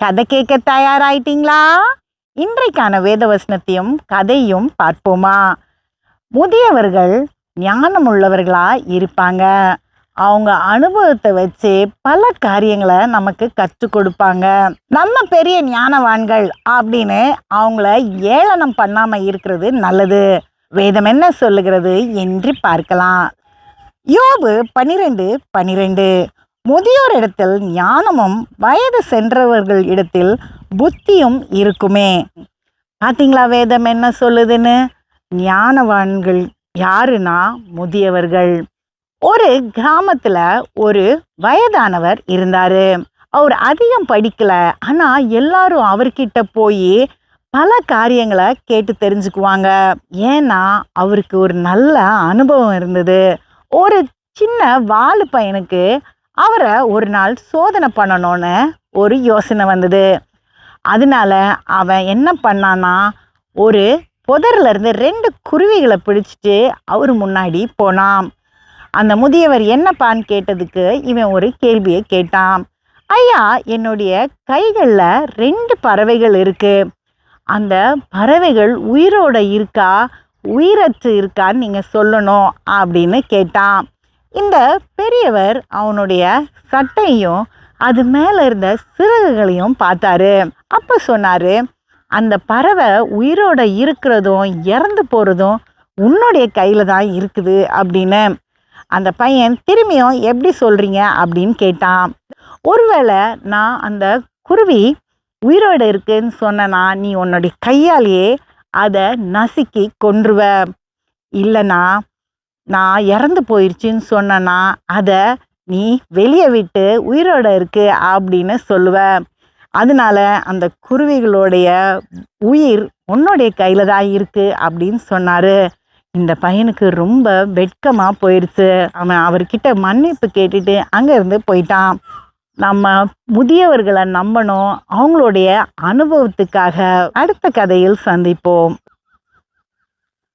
கதை கேட்க தயாராயிட்டீங்களா? இன்றைக்கான வேதவசனத்தையும் கதையும் பார்ப்போமா? முதியவர்கள் ஞானம் உள்ளவர்களா இருப்பாங்க. அவங்க அனுபவத்தை வச்சு பல காரியங்களை நமக்கு கற்றுக் கொடுப்பாங்க. நம்ம பெரிய ஞானவான்கள் அப்படின்னு அவங்கள ஏளனம் பண்ணாம இருக்கிறது நல்லது. வேதம் என்ன சொல்லுகிறது என்று பார்க்கலாம். யோபு பனிரெண்டு பனிரெண்டு முதியோர் இடத்தில் ஞானமும் வயது சென்றவர்கள் இடத்தில் புத்தியும் இருக்குமே. பார்த்தீங்களா வேதம் என்ன சொல்லுதுன்னு? ஞானவான்கள் யாருன்னா முதியவர்கள். ஒரு கிராமத்தில் ஒரு வயதானவர் இருந்தார். அவர் அதிகம் படிக்கல. ஆனால் எல்லாரும் அவர்கிட்ட போய் பல காரியங்களை கேட்டு தெரிஞ்சுக்குவாங்க. ஏன்னா அவருக்கு ஒரு நல்ல அனுபவம் இருந்தது. ஒரு சின்ன வாலு பையனுக்கு அவரை ஒரு நாள் சோதனை பண்ணணும்னு ஒரு யோசனை வந்தது. அதனால அவன் என்ன பண்ணானா ஒரு புதர்ல இருந்து ரெண்டு குருவிகளை பிடிச்சிட்டு அவர் முன்னாடி போனான். அந்த முதியவர் என்னப்பான்னு கேட்டதுக்கு இவன் ஒரு கேள்வியை கேட்டான். ஐயா என்னுடைய கைகளில் ரெண்டு பறவைகள் இருக்கு. அந்த பறவைகள் உயிரோட இருக்கா? உயிரற்று இருக்கான்னு நீங்கள் சொல்லணும் அப்படின்னு கேட்டான். இந்த பெரியவர் அவனுடைய சட்டையும் அது மேலே இருந்த சிறகுகளையும் பார்த்தாரு. அப்போ சொன்னார் அந்த பறவை உயிரோட இருக்கிறதும் இறந்து போகிறதும் உன்னுடைய கையில் தான் இருக்குது அப்படின்னு. அந்த பையன் திரும்பியும் எப்படி சொல்கிறீங்க அப்படின்னு கேட்டான். ஒருவேளை நான் அந்த குருவி உயிரோடு இருக்குன்னு சொன்னனா நீ உன்னுடைய கையாலேயே அதை நசுக்கி கொன்றுவ. இல்லைனா நான் இறந்து போயிடுச்சின்னு சொன்னேன்னா அதை நீ வெளியே விட்டு உயிரோட இருக்கு அப்படின்னு சொல்லுவ. அதனால அந்த குருவிகளுடைய உயிர் உன்னுடைய கையில தான் இருக்கு அப்படின்னு சொன்னாரு. இந்த பையனுக்கு ரொம்ப வெட்கமாக போயிடுச்சு அவன் அவர்கிட்ட மன்னிப்பு கேட்டுட்டு அங்கேருந்து போயிட்டான். நம்ம முதியவர்களை நம்பணும். அவங்களுடைய அனுபவத்துக்காக அடுத்த கதையில் சந்திப்போம்.